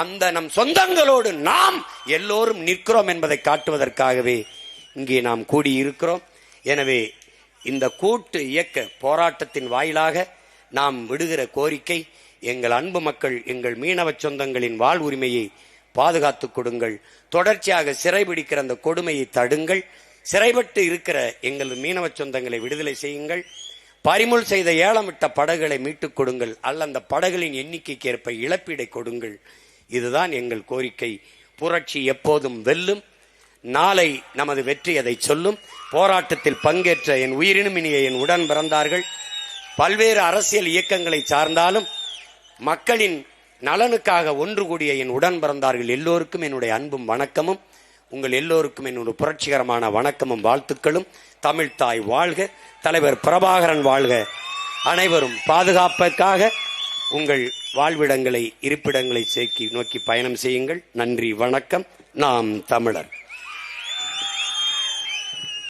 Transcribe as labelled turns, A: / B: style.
A: அந்த நம் சொந்தங்களோடு நாம் எல்லோரும் நிற்கிறோம் என்பதை காட்டுவதற்காகவே இங்கே நாம் கூடியிருக்கிறோம். எனவே இந்த கூட்டு இயக்க போராட்டத்தின் வாயிலாக நாம் விடுகிற கோரிக்கை எங்கள் அன்பு மக்கள் எங்கள் மீனவ சொந்தங்களின் வாழ் உரிமையை பாதுகாத்துக் கொடுங்கள். தொடர்ச்சியாக சிறைபிடிக்கிற அந்த கொடுமையை தடுங்கள். சிறைபட்டு இருக்கிற எங்கள் மீனவ சொந்தங்களை விடுதலை செய்யுங்கள். பறிமுள் செய்த ஏலமிட்ட படகுகளை மீட்டுக் கொடுங்கள். அல்ல அந்த படகுகளின் எண்ணிக்கைக்கு ஏற்ப இழப்பீடை கொடுங்கள். இதுதான் எங்கள் கோரிக்கை. புரட்சி எப்போதும் வெல்லும். நாளை நமது வெற்றி அதை சொல்லும். போராட்டத்தில் பங்கேற்ற என் உயிரினும் இனிய என் உடன் பிறந்தார்கள். பல்வேறு அரசியல் இயக்கங்களை சார்ந்தாலும் மக்களின் நலனுக்காக ஒன்று கூடிய என் உடன் பிறந்தார்கள். எல்லோருக்கும் என்னுடைய அன்பும் வணக்கமும். உங்கள் எல்லோருக்கும் என்னுடைய புரட்சிகரமான வணக்கமும் வாழ்த்துக்களும். தமிழ்தாய் வாழ்க தலைவர் பிரபாகரன் வாழ்க. அனைவரும் பாதுகாப்புக்காக உங்கள் வாழ்விடங்களை இருப்பிடங்களை சேர்க்கி நோக்கி பயணம் செய்யுங்கள். நன்றி வணக்கம். நாம் தமிழர்.